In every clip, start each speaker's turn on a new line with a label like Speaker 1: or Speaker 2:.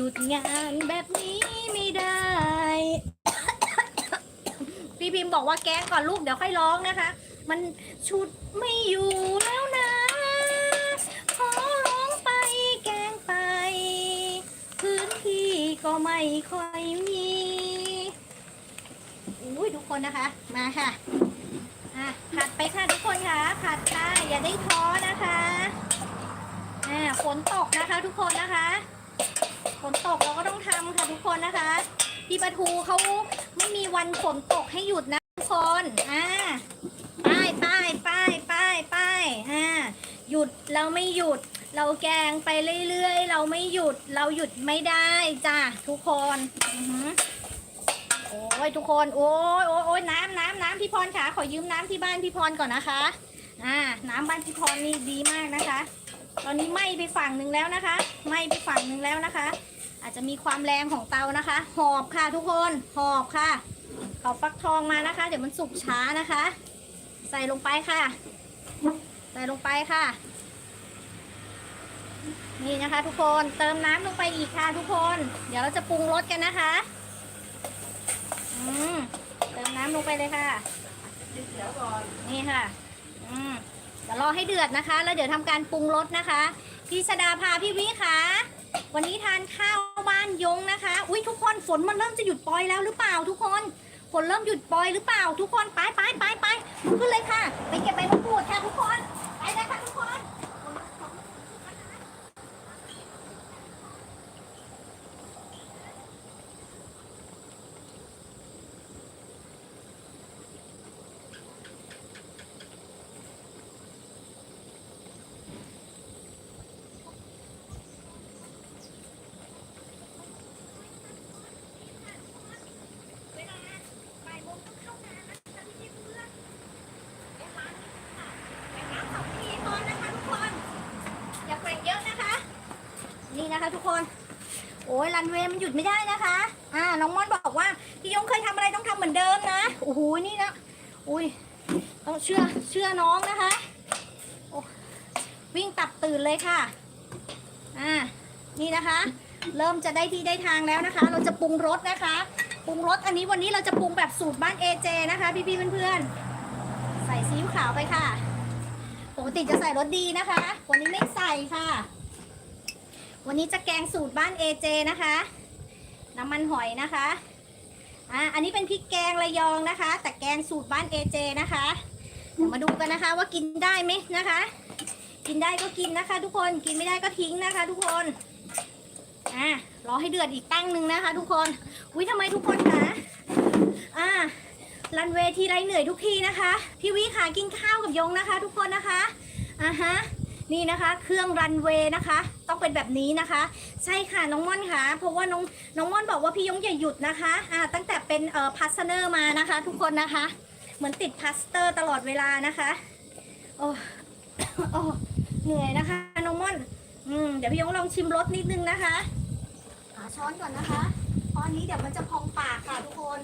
Speaker 1: ยุดงานแบบนี้ไม่ได้ พี่พิมพ์บอกว่าแกงก่อนลูกเดี๋ยวค่อยร้องนะคะ มันชุดไม่อยู่แล้วนะ ขอร้องไปแกงไป พื้นที่ก็ไม่ค่อยมีอุ้ยทุกคนนะคะ มาค่ะ อะผัดไปค่ะทุกคนค่ะ ผัดค่ะอย่าได้ท้อนะคะ อ่าฝนตกนะคะทุกคนนะคะ ฝนตกเราก็ต้องทำค่ะทุกคนนะคะ พี่ปะทูเขาไม่มีวันฝนตกให้หยุดนะทุกคนอ่าป้ายป้ายป้ายป้ายป้ายอ่าหยุดเราไม่หยุด เราแกงไปเรื่อยๆ เราไม่หยุดเราหยุดไม่ได้จ้ะทุกคนอโอ้ยทุกคนโอ้ยโอ้ยโอ้ยน้ำน้ำน้ำพี่พรค่ะขอยืมน้ำที่บ้านพี่พรก่อนนะคะ อ่า น้ำบ้านพี่พรนี่ดีมากนะคะ ตอนนี้ไหม้ไปฝั่งหนึ่งแล้วนะคะไหม้ไปฝั่งหนึ่งแล้วนะคะ อาจจะมีความแรงของเตานะคะ หอบค่ะทุกคนหอบค่ะเอาฟักทองมานะคะ เดี๋ยวมันสุกช้านะคะ ใส่ลงไปค่ะ ใส่ลงไปค่ะ นี่นะคะ ทุกคนเติมน้ำลงไปอีกค่ะทุกคน เดี๋ยวเราจะปรุงรสกันนะคะอืมเติมน้ำลงไปเลยค่ะนี่ค่ะ อืม ดี๋ยวรอให้เดือดนะคะ แล้วเดี๋ยวทำการปรุงรสนะคะพี่ชดาพาพี่วิค่ะวันนี้ทานข้าวบ้านยงนะคะ อุ้ยทุกคนฝนมันเริ่มจะหยุดปล่อยแล้วหรือเปล่าทุกคนฝนเริ่มหยุดปล่อยหรือเปล่าทุกคนไปไปไปไปขึ้นเลยค่ะ ไปเก็บใบมะกรูดค่ะทุกคน ไปเลยค่ะทุกคน เวลาบ่ายโมงต้องเข้างานนะคะพี่เพื่อนเวลานี้ค่ะไปน้ำสองทีตอนนะคะทุกคน อย่าเกรงเยอะนะคะ นี่นะคะทุกคน โอ้ยรันเวย์มันหยุดไม่ได้นะคะ อ่า น้องม่อนบอกว่าพี่ยงเคยทำอะไรต้องทำเหมือนเดิมนะ โอ้โห นี่นะ อุ้ย ต้องเชื่อ เชื่อน้องนะคะโอ้วิ่งตับตื่นเลยค่ะ อ่า นี่นะคะ เริ่มจะได้ที่ได้ทางแล้วนะคะ เราจะปรุงรสนะคะ ปรุงรสอันนี้วันนี้เราจะปรุงแบบสูตรบ้าน AJ นะคะ พี่ๆเพื่อนๆ ใส่ซีอิ๊วขาวไปค่ะ ปกติจะใส่รสดีนะคะ วันนี้ไม่ใส่ค่ะ วันนี้จะแกงสูตรบ้าน AJ นะคะ น้ำมันหอยนะคะ อ่า อันนี้เป็นพริกแกงระยองนะคะ แต่แกงสูตรบ้าน AJ นะคะเดี๋ยวมาดูกันนะคะ ว่ากินได้ไหมนะคะ กินได้ก็กินนะคะ ทุกคน กินไม่ได้ก็ทิ้งนะคะ ทุกคน อ่ารอให้เดือดอีกตั้งหนึ่งนะคะ ทุกคน อุ้ยทำไมทุกคนคะอ่ารันเวย์ทีไรเหนื่อยทุกทีนะคะ พี่วิขากินข้าวกับยงนะคะ ทุกคนนะคะ อ่าฮะ นี่นะคะ เครื่องรันเวย์นะคะ ต้องเป็นแบบนี้นะคะ ใช่ค่ะน้องม่อนค่ะ เพราะว่าน้องน้องม่อนบอกว่าพี่ยงอย่าหยุดนะคะอ่าตั้งแต่เป็นเอ่อพาสเนอร์มานะคะ ทุกคนนะคะ เหมือนติดพลาสเตอร์ตลอดเวลานะคะโอ้โอ้เหนื่อยนะคะน้องม่อนอืมเดี๋ยวพี่ยงลองชิมรสนิดนึงนะคะหาช้อนก่อนนะคะเพราะอันนี้เดี๋ยวมันจะพองปากค่ะทุกคน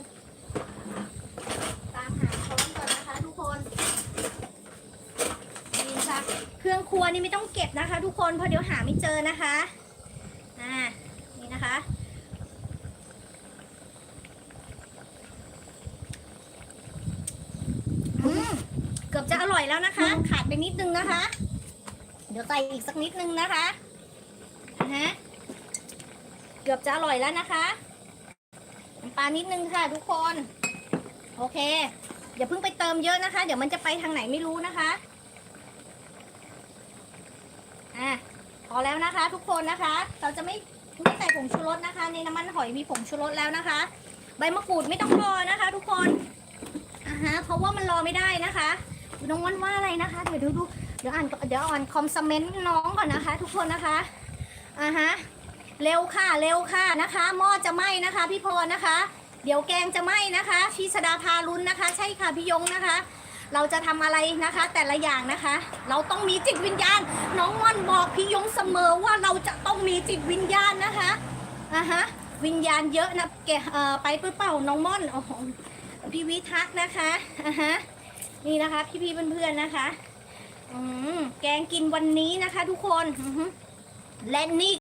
Speaker 1: ตามหาช้อนก่อนนะคะ ทุกคนนี่ค่ะ เครื่องครัว นี่ไม่ต้องเก็บนะคะ ทุกคนเพราะเดี๋ยวหาไม่เจอนะคะอ่านี่นะคะ อืมเกือบจะอร่อยแล้วนะคะ ขาดไปนิดนึงนะคะ เดี๋ยวใส่อีกสักนิดนึงนะคะนะฮะเกือบจะอร่อยแล้วนะคะน้ำปลานิดนึงค่ะ ทุกคน โอเคอย่าเพิ่งไปเติมเยอะนะคะ เดี๋ยวมันจะไปทางไหนไม่รู้นะคะอะ พ อแล้วนะคะ ทุกคนนะคะ เราจะไม่ไม่ใส่ผงชูรสนะคะ ในน้ำมันหอยมีผงชูรสแล้วนะคะ ใบมะกรูดไม่ต้องรอนะคะ ทุกคนอ่าฮะเพราะว่ามันรอไม่ได้นะคะน้องวันว่าอะไรนะคะ เดี๋ยวดูดูเดี๋ยวอ่านเดี๋ยวอ่านคอมเมนต์น้องก่อนนะคะ ทุกคนนะคะอ่าฮะเร็วค่ะเร็วค่ะนะคะหม้อจะไหม้นะคะ พี่พรนะคะ เดี๋ยวแกงจะไหม้นะคะพี่สดาพารุนนะคะ ใช่ค่ะพี่ยงนะคะ เราจะทำอะไรนะคะ แต่ละอย่างนะคะ เราต้องมีจิตวิญญาณ น้องม่อนบอกพี่ยงเสมอว่าเราจะต้องมีจิตวิญญาณนะคะอ่าฮะวิญญาณเยอะนะแกเออไปหรือเปล่าน้องม่อนอ้โหพี่วิทักนะคะอ่าฮะนี่นะคะ พี่ๆเพื่อนๆนะคะ อืมแกงกินวันนี้นะคะ ทุกคนและนี่